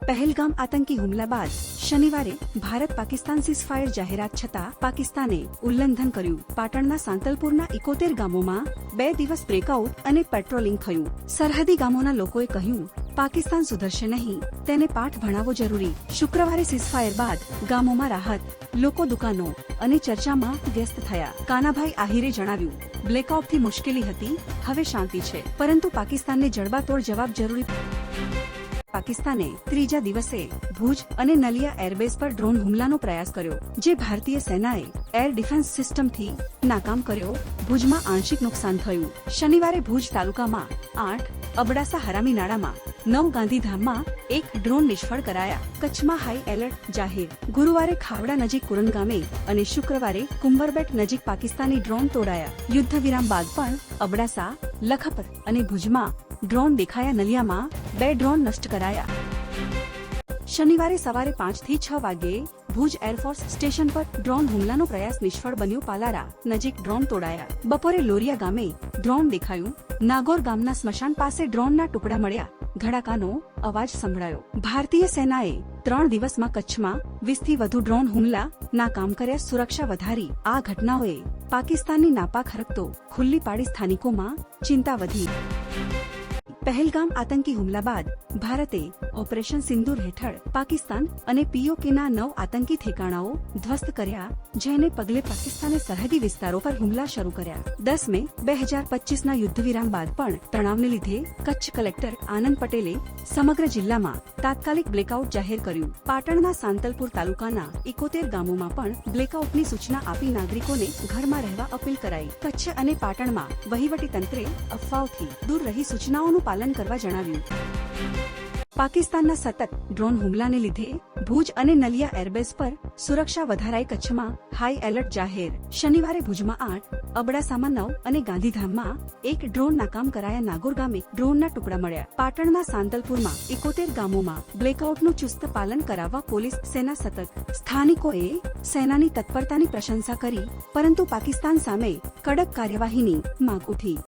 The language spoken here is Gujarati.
પહેલગામ આતંકી હુમલા બાદ શનિવારે ભારત પાકિસ્તાન સીઝફાયર જાહેરાત છતાં પાકિસ્તાને ઉલ્લંઘન કર્યું પાટણના સાંતલપુરના ઇકોતેર ગામોમાં બે દિવસ બ્રેકઆઉટ અને પેટ્રોલિંગ થયું. સરહદી ગામોના લોકોએ કહ્યું, પાકિસ્તાન સુધરશે નહીં. તેને પાઠ ભણાવવો જરૂરી. શુક્રવારે સીઝફાયર બાદ ગામોમાં રાહત, લોકો દુકાનો અને ચર્ચામાં વ્યસ્ત થયા. કાનાભાઈ આહિરે જણાવ્યું બ્લેકઆઉટથી મુશ્કેલી હતી, હવે શાંતિ છે. પરંતુ પાકિસ્તાનને જડબાતોડ જવાબ જરૂરી પાકિસ્તાને ત્રીજા દિવસે ભુજ અને નલિયા એરબેઝ પર ડ્રોન હુમલાનો પ્રયાસ કર્યો, જે ભારતીય સેનાએ એર ડિફેન્સ સિસ્ટમથી નાકામ કર્યો. ભુજમાં આંશિક નુકસાન થયું. શનિવારે ભુજ તાલુકામાં આઠ, અબડાસા હરામી નવ ગાંધીધામમાં એક ડ્રોન નિષ્ફળ કરાયા. કચ્છમાં હાઈ એલર્ટ જાહેર. ગુરુવારે ખાવડા નજીક કુરન ગામે અને શુક્રવારે કુંભરબેટ નજીક પાકિસ્તાની ડ્રોન તોડાયા. યુદ્ધ વિરામ બાદ પણ અબડાસા, લખપત અને ભુજમાં ડ્રોન દેખાયા નલિયામાં બે ડ્રોન નષ્ટ કરાયા. શનિવારે સવારે પાંચથી છ વાગ્યે ભુજ એરફોર્સ સ્ટેશન પર ડ્રોન હુમલાનો પ્રયાસ નિષ્ફળ બન્યો પાલારા નજીક ડ્રોન તોડાયા. બપોરે લોરિયા ગામે ડ્રોન દેખાયું. નાગોર ગામના સ્મશાન પાસે ડ્રોનના ટુકડા મળ્યા. ધડાકાનો અવાજ સંભળાયો. ભારતીય સેનાએ ત્રણ દિવસમાં કચ્છમાં વીસથી વધુ ડ્રોન હુમલા નાકામ કર્યા સુરક્ષા વધારી. આ ઘટનાઓએ પાકિસ્તાનની નાપાક હરકતો ખુલ્લી પાડી સ્થાનિકોમાં ચિંતા વધી. પહેલગામ આતંકી હુમલા બાદ ભારતે ઓપરેશન સિંદૂર હેઠળ પાકિસ્તાન અને પીઓકેના નવ આતંકી ઠેકાણાઓ ધ્વસ્ત કર્યા, જેને પગલે પાકિસ્તાને સરહદી વિસ્તારો પર હુમલા શરૂ કર્યા. દસ મે બે હજાર પચીસના યુદ્ધ વિરામ બાદ પણ તણાવને લીધે કચ્છ કલેક્ટર આનંદ પટેલે સમગ્ર જિલ્લામાં તાત્કાલિક બ્લેકઆઉટ જાહેર કર્યું. પાટણના સાંતલપુર તાલુકાના ઇકોતેર ગામોમાં પણ બ્લેકઆઉટની સૂચના આપી નાગરિકોને ઘરમાં રહેવા અપીલ કરાઈ. કચ્છ અને પાટણમાં વહીવટી તંત્રે અફવાઓથી દૂર રહી સૂચનાઓનું પાલન કરવા જણાવ્યું. પાકિસ્તાનના સતત ડ્રોન હુમલાને લીધે ભુજ અને નલિયા એરબેઝ પર સુરક્ષા વધારાઈ કચ્છમાં હાઈ એલર્ટ જાહેર. શનિવારે ભુજમાં આઠ, અબડાસામાં નવ અને ગાંધીધામમાં એક ડ્રોન નાકામ કરાયા નાગોર ગામે ડ્રોનના ટુકડા મળ્યા. પાટણના સાંતલપુરમાં એકોતેર ગામોમાં બ્લેકઆઉટનું ચુસ્ત પાલન કરાવવા પોલીસ સેના સતત. સ્થાનિકોએ સેનાની તત્પરતાની પ્રશંસા કરી, પરંતુ પાકિસ્તાન સામે કડક કાર્યવાહીની માંગ ઉઠી.